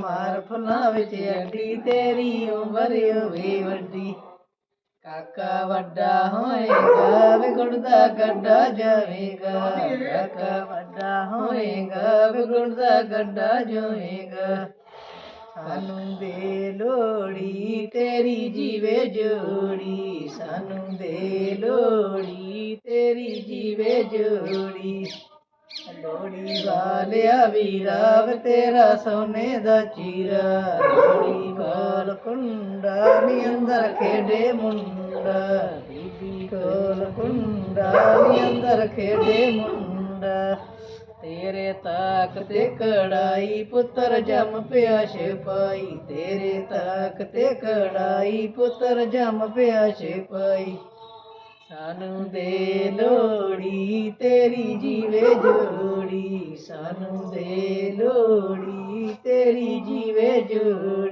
ਮਾਰ ਫੁੱਲਾਂ ਵਿੱਚ ਅੱਡੀ, ਤੇਰੀ ਉਮਰ ਹੋਵੇ ਵੱਡੀ। ਕਾਕਾ ਵੱਡਾ ਹੋਏਗਾ ਵਿਗੜਦਾ ਗੱਡਾ ਜਾਵੇਗਾ ਕਾਕਾ ਵੱਡਾ ਹੋਏਗਾ ਵਿਗੜਦਾ ਗੱਡਾ ਜਾਵੇਗਾ ਸਾਨੂੰ ਦੇ ਲੋੜੀ ਤੇਰੀ ਜੀਵੇ ਜੋੜੀ। ਸਾਨੂੰ ਦੇ ਲੋੜੀ ਤੇਰੀ ਜੀਵੇ ਜੋੜੀ। ਲੋੜੀ ਵਾਲਿਆ ਵੀਰਾ ਵੇ ਤੇਰਾ ਸੋਨੇ ਦਾ ਚੀਰਾ। ਲੋੜੀ ਵਾਲ ਕੁੰਡਾ, ਨੀ ਅੰਦਰ ਖੇਡੇ ਮੁੰਡਾ। ਬੀਬੀ ਕੋਲ ਕੁੰਡਾ, ਨੀ ਅੰਦਰ ਖੇਡੇ ਮੁੰਡਾ। ਤੇਰੇ ਤਾਕ ਤੇ ਕੜਾਈ, ਪੁੱਤਰ ਜੰਮ ਪਿਆ ਸਿਪਾਈ ਤੇਰੇ ਤਾਕ ਤੇ ਕੜਾਈ, ਪੁੱਤਰ ਜੰਮ ਪਿਆ ਸਿਪਾਈ ਸਾਨੂੰ ਦੇ ਲੋੜੀ ਤੇਰੀ ਜੀਵੇ ਜੋੜੀ ਸਾਨੂੰ ਦੇ ਲੋੜੀ ਤੇਰੀ ਜੀਵੇ ਜੋੜੀ।